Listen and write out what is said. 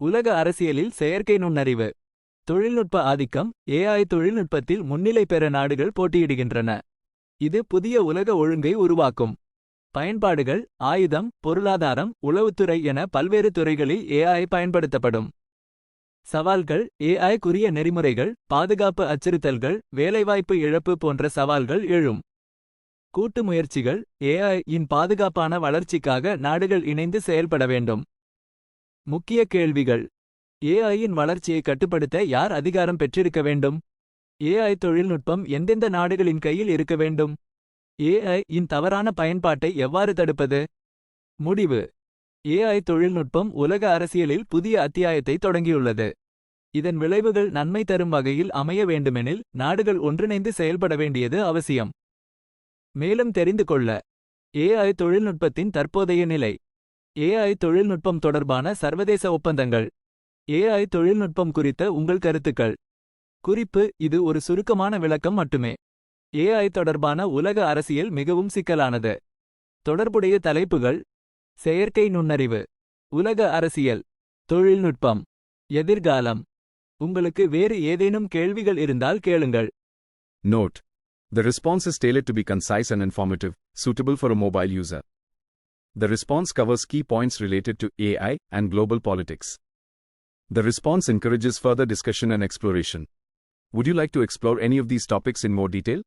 உலக அரசியலில் செயற்கை நுண்ணறிவு. தொழில்நுட்ப ஆதிக்கம் ஏஐ தொழில்நுட்பத்தில் முன்னிலை பெற நாடுகள் போட்டியிடுகின்றன. இது புதிய உலக ஒழுங்கை உருவாக்கும். பயன்பாடுகள் ஆயுதம் பொருளாதாரம் உளவுத்துறை என பல்வேறு துறைகளில் ஏஐ பயன்படுத்தப்படும். சவால்கள் ஏஐ குறிய நெறிமுறைகள் பாதுகாப்பு அச்சுறுத்தல்கள் வேலைவாய்ப்பு இழப்பு போன்ற சவால்கள் எழும். கூட்டு முயற்சிகள் ஏஐ இன் பாதுகாப்பான வளர்ச்சிக்காக நாடுகள் இணைந்து செயல்பட வேண்டும். முக்கிய கேள்விகள். ஏஐயின் வளர்ச்சியை கட்டுப்படுத்த யார் அதிகாரம் பெற்றிருக்க வேண்டும்? ஏஐ தொழில்நுட்பம் எந்தெந்த நாடுகளின் கையில் இருக்க வேண்டும்? ஏஐ இன் தவறான பயன்பாட்டை எவ்வாறு தடுப்பது? முடிவு. ஏஐ தொழில்நுட்பம் உலக அரசியலில் புதிய அத்தியாயத்தை தொடங்கியுள்ளது. இதன் விளைவுகள் நன்மை தரும் வகையில் அமைய வேண்டுமெனில் நாடுகள் ஒன்றிணைந்து செயல்பட வேண்டியது அவசியம். மேலும் தெரிந்து கொள்ள. ஏஐ தொழில்நுட்பத்தின் தற்போதைய நிலை. ஏஐ தொழில்நுட்பம் தொடர்பான சர்வதேச ஒப்பந்தங்கள். ஏஐ தொழில்நுட்பம் குறித்த உங்கள் கருத்துக்கள். குறிப்பு இது ஒரு சுருக்கமான விளக்கம் மட்டுமே. ஏஐ தொடர்பான உலக அரசியல் மிகவும் சிக்கலானது. தொடர்புடைய தலைப்புகள். செயற்கை நுண்ணறிவு. உலக அரசியல். தொழில்நுட்பம். எதிர்காலம். உங்களுக்கு வேறு ஏதேனும் கேள்விகள் இருந்தால் கேளுங்கள். Note The response is tailored to be concise and informative, suitable for a mobile user. The response covers key points related to AI and global politics. The response encourages further discussion and exploration. Would you like to explore any of these topics in more detail?